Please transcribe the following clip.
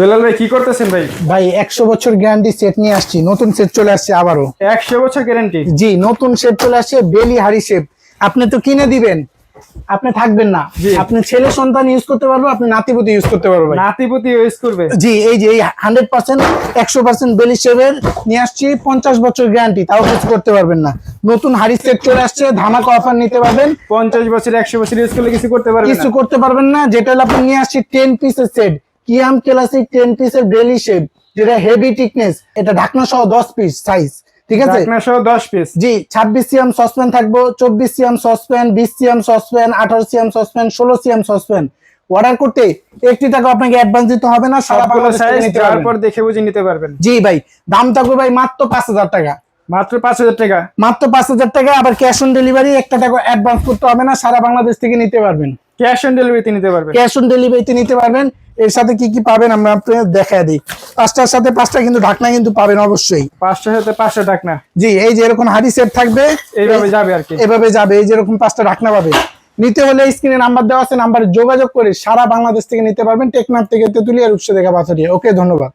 বেলাল ভাই কি করতেছেন ভাই? ভাই একশো বছর গ্যারান্টি সেট নিয়ে আসছি নতুন সেট চলে আসছে আবারও। একশো বছর গ্যারেন্টি জি নতুন সেট চলে আসছে বেলি হাড়ি শেপ আপনি তো কিনে দিবেন আপনি থাকবেন না। আপনি ছেলে সন্তান ইউজ করতে পারব আপনি নাতিপুতি ইউজ করতে পারব নাতিপুতি ইউজ করবে? জি এই যে এই হান্ড্রেড পার্সেন্ট একশো পার্সেন্ট বেলি শেপের নিয়ে আসছি পঞ্চাশ বছর গ্যারান্টি তাও কিছু করতে পারবেন না। নতুন হাড়ি সেট চলে আসছে ধামাকা অফার নিতে পারবেন। পঞ্চাশ বছর একশো বছর ইউজ করলে কিছু করতে পারবে কিছু করতে পারবেন না যেটা হলো আপনি নিয়ে আসছি টেন পিসের সেট কিয়াম ক্লাসিক টেন পিসের বেলি শেপ যেটা হেভি টিকনেস এটা ঢাকনা সহ দশ পিস সাইজ ঠিক আছে? ঢাকনা সহ দশ পিস জি ছাব্বিশ সিএম সসপ্যান থাকব চব্বিশ সিএম সসপ্যান বিশ সিএম সসপ্যান আঠারো সিএম সসপ্যান ষোলো সিএম সসপ্যান। অর্ডার করতে একটি টাকা আপনাকে অ্যাডভান্স দিতে হবে না সারা যাওয়ার দেখে বুঝে নিতে পারবেন। জি ভাই দাম থাকবে ভাই মাত্র পাঁচ হাজার টাকা। মাত্র পাঁচ হাজার টাকা। মাত্র পাঁচ হাজার টাকা আবার ক্যাশ অন ডেলিভারি একটা টাকা অ্যাডভান্স করতে হবে না সারা বাংলাদেশ থেকে নিতে পারবেন। ক্যাশ অন ডেলিভারিতে নিতে পারবেন। ক্যাশ অন ডেলিভারিতে নিতে পারবেন। এর সাথে কি কি পাবেন আমরা আপনাদের দেখা দিই। পাঁচটার সাথে পাঁচটা কিন্তু ঢাকনা কিন্তু পাবেন অবশ্যই। পাঁচশো সাথে পাঁচশো ঢাকনা। জি এই যে এরকম হাড়ি সেট থাকবে এইভাবে যাবে আর কি। এভাবে যাবে এই যেরকম পাঁচটা ঢাকনা পাবে। নিতে হলে স্ক্রিনে নাম্বার দেওয়া আছে নাম্বারে যোগাযোগ করে সারা বাংলাদেশ থেকে নিতে পারবেন। টেকনাফ থেকে তেতুলিয়ার উৎস দেখা পাথরিয়া। ওকে ধন্যবাদ।